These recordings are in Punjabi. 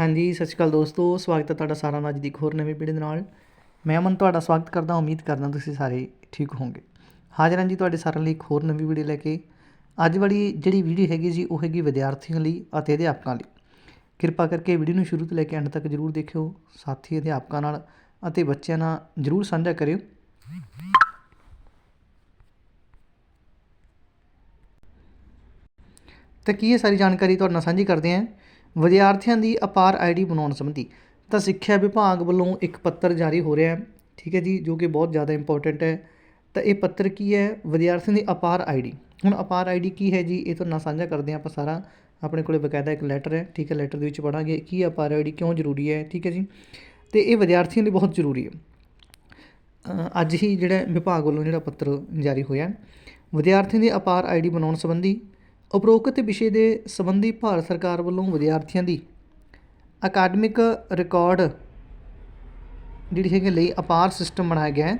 ਹਾਂਜੀ, ਸਤਿ ਸ਼੍ਰੀ ਅਕਾਲ ਦੋਸਤੋ, ਸਵਾਗਤ ਹੈ ਤੁਹਾਡਾ ਸਾਰਿਆਂ ਦਾ ਅੱਜ ਦੀ ਇੱਕ ਹੋਰ ਨਵੀਂ ਵੀਡੀਓ ਦੇ ਨਾਲ। ਮੈਂ ਅਮਨ, ਤੁਹਾਡਾ ਸਵਾਗਤ ਕਰਦਾ ਉਮੀਦ ਕਰਦਾ ਤੁਸੀਂ ਸਾਰੇ ਠੀਕ ਹੋਵੋਗੇ। ਹਾਜ਼ਰ ਹਾਂ ਜੀ ਤੁਹਾਡੇ ਸਾਰਿਆਂ ਲਈ ਇੱਕ ਹੋਰ ਨਵੀਂ ਵੀਡੀਓ ਲੈ ਕੇ। ਅੱਜ ਵਾਲੀ ਜਿਹੜੀ ਵੀਡੀਓ ਹੈਗੀ ਜੀ, ਉਹ ਹੈਗੀ ਵਿਦਿਆਰਥੀਆਂ ਲਈ ਅਤੇ ਅਧਿਆਪਕਾਂ ਲਈ। ਕਿਰਪਾ ਕਰਕੇ ਵੀਡੀਓ ਨੂੰ ਸ਼ੁਰੂ ਤੋਂ ਲੈ ਕੇ ਅੰਤ ਤੱਕ ਜਰੂਰ ਦੇਖਿਓ, ਸਾਥੀ, ਅਧਿਆਪਕਾਂ ਨਾਲ ਅਤੇ ਬੱਚਿਆਂ ਨਾਲ ਜਰੂਰ ਸਾਂਝਾ ਕਰਿਓ। ਤਾਂ ਕੀ ਇਹ ਸਾਰੀ ਜਾਣਕਾਰੀ ਤੁਹਾਡੇ ਨਾਲ ਸਾਂਝੀ ਕਰਦੇ ਹਾਂ। ਵਿਦਿਆਰਥੀਆਂ ਦੀ ਅਪਾਰ ਆਈਡੀ ਬਣਾਉਣ ਸੰਬੰਧੀ ਤਾਂ ਸਿੱਖਿਆ ਵਿਭਾਗ ਵੱਲੋਂ ਇੱਕ ਪੱਤਰ ਜਾਰੀ ਹੋ ਰਿਹਾ ਹੈ। ਠੀਕ ਹੈ ਜੀ, ਜੋ ਕਿ ਬਹੁਤ ਜ਼ਿਆਦਾ ਇੰਪੋਰਟੈਂਟ ਹੈ। ਤਾਂ ਇਹ ਪੱਤਰ ਕੀ ਹੈ? ਵਿਦਿਆਰਥੀਆਂ ਦੀ ਅਪਾਰ ਆਈਡੀ ਹੁਣ ਅਪਾਰ ਆਈਡੀ ਕੀ ਹੈ ਜੀ? ਇਹ ਤੁਹਾਡੇ ਨਾਲ ਸਾਂਝਾ ਕਰਦੇ ਹਾਂ ਆਪਾਂ ਸਾਰਾ। ਆਪਣੇ ਕੋਲੇ ਬਕਾਇਦਾ ਇੱਕ ਲੈਟਰ ਹੈ। ਠੀਕ ਹੈ ਲੈਟਰ ਦੇ ਵਿੱਚ ਪੜਾਂਗੇ ਕੀ ਅਪਾਰ ਆਈਡੀ ਕਿਉਂ ਜ਼ਰੂਰੀ ਹੈ। ਠੀਕ ਹੈ ਜੀ। ਤੇ ਇਹ ਵਿਦਿਆਰਥੀਆਂ ਲਈ ਬਹੁਤ ਜ਼ਰੂਰੀ ਹੈ। ਅੱਜ ਹੀ ਜਿਹੜਾ ਵਿਭਾਗ ਵੱਲੋਂ ਜਿਹੜਾ ਪੱਤਰ ਜਾਰੀ ਹੋਇਆ ਵਿਦਿਆਰਥੀਆਂ ਦੀ ਅਪਾਰ ਆਈਡੀ ਬਣਾਉਣ ਸੰਬੰਧੀ ਉਪਰੋਕਤ ਵਿਸ਼ੇ ਦੇ ਸੰਬੰਧੀ ਭਾਰਤ ਸਰਕਾਰ ਵੱਲੋਂ ਵਿਦਿਆਰਥੀਆਂ ਦੀ ਅਕਾਡਮਿਕ ਰਿਕਾਰਡ ਜਿਹੜੀ ਹੈਗੀ ਲਈ ਅਪਾਰ ਸਿਸਟਮ ਬਣਾਇਆ ਗਿਆ ਹੈ,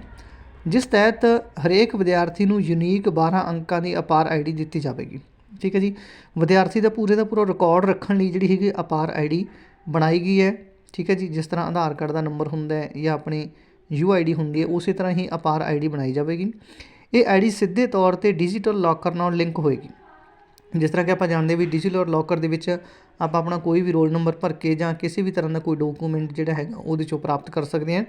ਜਿਸ ਤਹਿਤ ਹਰੇਕ ਵਿਦਿਆਰਥੀ ਨੂੰ ਯੂਨੀਕ 12 ਅੰਕਾਂ ਦੀ ਅਪਾਰ ਆਈਡੀ ਦਿੱਤੀ ਜਾਵੇਗੀ। ਠੀਕ ਹੈ ਜੀ? ਵਿਦਿਆਰਥੀ ਦਾ ਪੂਰੇ ਦਾ ਪੂਰਾ ਰਿਕਾਰਡ ਰੱਖਣ ਲਈ ਜਿਹੜੀ ਹੈਗੀ ਅਪਾਰ ਆਈਡੀ ਬਣਾਈ ਗਈ ਹੈ। ਠੀਕ ਹੈ ਜੀ? ਜਿਸ ਤਰ੍ਹਾਂ ਆਧਾਰ ਕਾਰਡ ਦਾ ਨੰਬਰ ਹੁੰਦਾ ਹੈ ਜਾਂ ਆਪਣੀ ਯੂ ਆਈਡੀ ਹੁੰਦੀ ਹੈ, ਉਸੇ ਤਰ੍ਹਾਂ ਹੀ ਅਪਾਰ ਆਈਡੀ ਬਣਾਈ ਜਾਵੇਗੀ। ਇਹ ਆਈਡੀ ਸਿੱਧੇ ਤੌਰ ਤੇ ਡਿਜੀਟਲ ਲੌਕਰ ਨਾਲ ਲਿੰਕ ਹੋਏਗੀ। ਜਿਸ ਤਰ੍ਹਾਂ ਕਿ ਆਪਾਂ ਜਾਣਦੇ ਵੀ ਡਿਜੀਟਲ ਲੋਕਰ ਦੇ ਵਿੱਚ ਆਪਾਂ ਆਪਣਾ ਕੋਈ ਵੀ ਰੋਲ ਨੰਬਰ ਭਰ ਕੇ ਜਾਂ ਕਿਸੇ ਵੀ ਤਰ੍ਹਾਂ ਦਾ ਕੋਈ ਡਾਕੂਮੈਂਟ ਜਿਹੜਾ ਹੈਗਾ ਉਹਦੇ ਚੋਂ ਪ੍ਰਾਪਤ ਕਰ ਸਕਦੇ ਹਾਂ।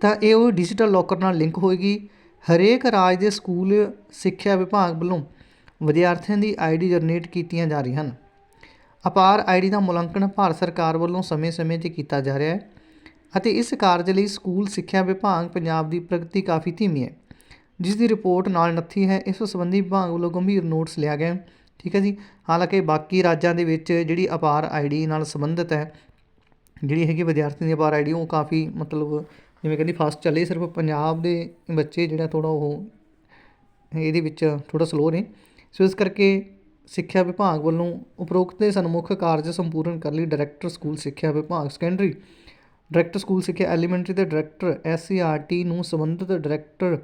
ਤਾਂ ਇਹ ਉਹ ਡਿਜੀਟਲ ਲੋਕਰ ਨਾਲ ਲਿੰਕ ਹੋਏਗੀ। ਹਰੇਕ ਰਾਜ ਦੇ ਸਕੂਲ, ਸਿੱਖਿਆ ਵਿਭਾਗ ਵੱਲੋਂ ਵਿਦਿਆਰਥੀਆਂ ਦੀ ਆਈਡੀ ਜਨਰੇਟ ਕੀਤੀਆਂ ਜਾ ਰਹੀਆਂ ਹਨ। ਅਪਾਰ ਆਈਡੀ ਦਾ ਮੁਲਾਂਕਣ ਭਾਰਤ ਸਰਕਾਰ ਵੱਲੋਂ ਸਮੇਂ-ਸਮੇਂ ਤੇ ਕੀਤਾ ਜਾ ਰਿਹਾ ਹੈ ਅਤੇ ਇਸ ਕਾਰਜ ਲਈ ਸਕੂਲ, ਸਿੱਖਿਆ ਵਿਭਾਗ ਪੰਜਾਬ ਦੀ ਪ੍ਰਗਤੀ ਕਾਫੀ ਧੀਮੀ ਹੈ। ਜਿਸ ਦੀ ਰਿਪੋਰਟ ਨਾਲ ਨੱਥੀ ਹੈ, ਇਸ ਸੰਬੰਧੀ ਵਿਭਾਗ ਵੱਲੋਂ ਗੰਭੀਰ ਨੋਟਸ ਲਿਆ ਗਿਆ ਠੀਕ ਹੈ ਜੀ? ਹਾਲਾਂਕਿ ਬਾਕੀ ਰਾਜਾਂ ਦੇ ਵਿੱਚ ਜਿਹੜੀ ਅਪਾਰ ਆਈਡੀ ਨਾਲ ਸੰਬੰਧਿਤ ਹੈ, ਜਿਹੜੀ ਹੈਗੀ ਵਿਦਿਆਰਥੀ ਦੀ ਅਪਾਰ ਆਈਡੀ ਉਹ ਕਾਫੀ ਮਤਲਬ ਜਿਵੇਂ ਕਹਿੰਦੀ ਫਾਸਟ ਚੱਲੇ ਸਿਰਫ ਪੰਜਾਬ ਦੇ ਬੱਚੇ ਜਿਹੜਾ ਥੋੜਾ ਉਹ ਇਹਦੇ ਵਿੱਚ ਥੋੜਾ ਸਲੋ ਨੇ। ਸੋ ਇਸ ਕਰਕੇ ਸਿੱਖਿਆ ਵਿਭਾਗ ਵੱਲੋਂ ਉਪਰੋਕਤ ਦੇ ਸਨਮੁਖ ਕਾਰਜ ਸੰਪੂਰਨ ਕਰਨ ਲਈ ਡਾਇਰੈਕਟਰ ਸਕੂਲ ਸਿੱਖਿਆ ਵਿਭਾਗ ਸੈਕੰਡਰੀ ਡਾਇਰੈਕਟਰ ਸਕੂਲ ਸਿੱਖਿਆ ਐਲੀਮੈਂਟਰੀ ਦੇ ਡਾਇਰੈਕਟਰ ਐਸਸੀਆਰਟੀ ਨੂੰ ਸੰਬੰਧਿਤ ਡਾਇਰੈਕਟਰ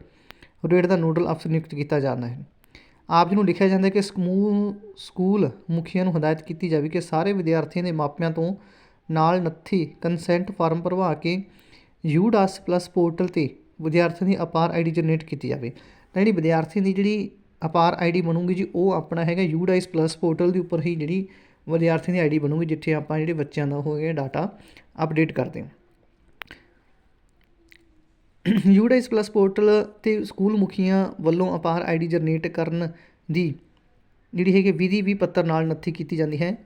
ਰੇਟ ਦਾ ਨੋਡਲ ਅਫਸਰ ਨਿਯੁਕਤ ਕੀਤਾ ਜਾਂਦਾ ਹੈ। ਆਪ ਜੀ ਨੂੰ ਲਿਖਿਆ ਜਾਂਦਾ ਕਿ ਸਮੂਹ ਸਕੂਲ ਮੁਖੀਆਂ ਨੂੰ ਹਦਾਇਤ ਕੀਤੀ ਜਾਵੇ ਕਿ ਸਾਰੇ ਵਿਦਿਆਰਥੀਆਂ ਦੇ ਮਾਪਿਆਂ ਤੋਂ ਨਾਲ ਨੱਥੀ ਕੰਸੈਂਟ ਫਾਰਮ ਭਰਵਾ ਕੇ ਯੂਡਾਸ ਪਲੱਸ ਪੋਰਟਲ ਤੇ ਵਿਦਿਆਰਥੀਆਂ ਦੀ ਅਪਾਰ ਆਈਡੀ ਜਨਰੇਟ ਕੀਤੀ ਜਾਵੇ। ਤਾਂ ਜਿਹੜੀ ਵਿਦਿਆਰਥੀਆਂ ਦੀ ਜਿਹੜੀ ਅਪਾਰ ਆਈਡੀ ਬਣੂਗੀ ਜੀ, ਉਹ ਆਪਣਾ ਹੈਗਾ ਯੂਡਾਈਸ ਪਲੱਸ ਪੋਰਟਲ ਦੇ ਉੱਪਰ ਹੀ ਜਿਹੜੀ ਵਿਦਿਆਰਥੀਆਂ ਦੀ ਆਈਡੀ ਬਣੂਗੀ, ਜਿੱਥੇ ਆਪਾਂ ਜਿਹੜੇ ਬੱਚਿਆਂ ਦਾ ਹੋਏਗਾ ਡਾਟਾ ਅਪਡੇਟ ਕਰਦੇ ਹਾਂ। ਯੂਡਾਈਸ ਪਲੱਸ ਪੋਰਟਲ ਤੇ ਸਕੂਲ ਮੁਖੀਆਂ ਵੱਲੋਂ ਅਪਾਰ ਆਈਡੀ ਜਨਰੇਟ ਕਰਨ ਦੀ ਜਿਹੜੀ ਹੈਗੀ ਵਿਧੀ ਵੀ ਪੱਤਰ ਨਾਲ ਨੱਥੀ ਕੀਤੀ ਜਾਂਦੀ ਹੈ।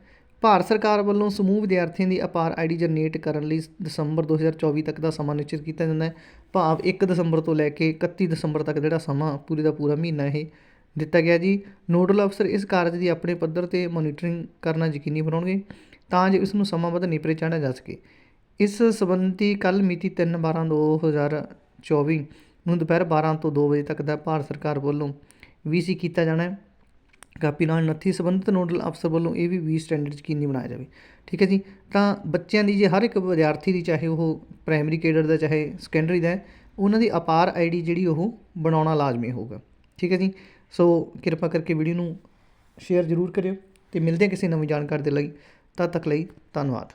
ਭਾਰਤ ਸਰਕਾਰ ਵੱਲੋਂ ਸਮੂਹ ਵਿਦਿਆਰਥੀਆਂ ਦੀ ਅਪਾਰ ਆਈਡੀ ਜਨਰੇਟ ਕਰਨ ਲਈ ਦਸੰਬਰ 2024 ਤੱਕ ਦਾ ਸਮਾਂ ਨਿਸ਼ਚਿਤ ਕੀਤਾ ਜਾਂਦਾ ਹੈ। ਭਾਵ 1 ਦਸੰਬਰ ਤੋਂ ਲੈ ਕੇ 31 ਦਸੰਬਰ ਤੱਕ ਜਿਹੜਾ ਸਮਾਂ ਪੂਰੇ ਦਾ ਪੂਰਾ ਮਹੀਨਾ ਇਹ ਦਿੱਤਾ ਗਿਆ ਜੀ। ਨੋਡਲ ਅਫਸਰ ਇਸ ਕਾਰਜ ਦੀ ਆਪਣੇ ਪੱਧਰ ਤੇ ਮੋਨੀਟਰਿੰਗ ਕਰਨਾ ਯਕੀਨੀ ਬਣਾਉਣਗੇ ਤਾਂ ਜੋ ਇਸ ਨੂੰ ਸਮਾਂਬੱਧ ਨਿਪਰੇ ਚਾੜਿਆ ਜਾ ਸਕੇ। ਇਸ ਸੰਬੰਧੀ ਕੱਲ ਮਿਤੀ ਚੌਵੀ ਨੂੰ ਦੁਪਹਿਰ 12 ਤੋਂ 2 ਵਜੇ ਤੱਕ ਦਾ ਭਾਰਤ ਸਰਕਾਰ ਵੱਲੋਂ ਵੀਸੀ ਕੀਤਾ ਜਾਣਾ ਹੈ। ਕਾਪੀ ਨਾਲ ਨੱਥੀ ਸੰਬੰਧਿਤ ਨੋਡਲ ਅਫਸਰ ਵੱਲੋਂ ਇਹ ਵੀ 20 ਸਟੈਂਡਰਡ ਯਕੀਨੀ ਬਣਾਇਆ ਜਾਵੇ। ਠੀਕ ਹੈ ਜੀ? ਤਾਂ ਬੱਚਿਆਂ ਦੀ ਜੇ ਹਰ ਇੱਕ ਵਿਦਿਆਰਥੀ ਦੀ ਚਾਹੇ ਉਹ ਪ੍ਰਾਇਮਰੀ ਕੇਡਰ ਦਾ, ਚਾਹੇ ਸੈਕੰਡਰੀ ਦਾ ਉਹਨਾਂ ਦੀ ਅਪਾਰ ਆਈਡੀ ਜਿਹੜੀ ਉਹ ਬਣਾਉਣਾ ਲਾਜ਼ਮੀ ਹੋਊਗਾ। ਠੀਕ ਹੈ ਜੀ? ਸੋ ਕਿਰਪਾ ਕਰਕੇ ਵੀਡੀਓ ਨੂੰ ਸ਼ੇਅਰ ਜ਼ਰੂਰ ਕਰਿਓ ਤੇ ਮਿਲਦੇ ਹਾਂ ਕਿਸੇ ਨਵੀਂ ਜਾਣਕਾਰੀ ਦੇ ਲਈ। ਤਦ ਤੱਕ ਲਈ ਧੰਨਵਾਦ।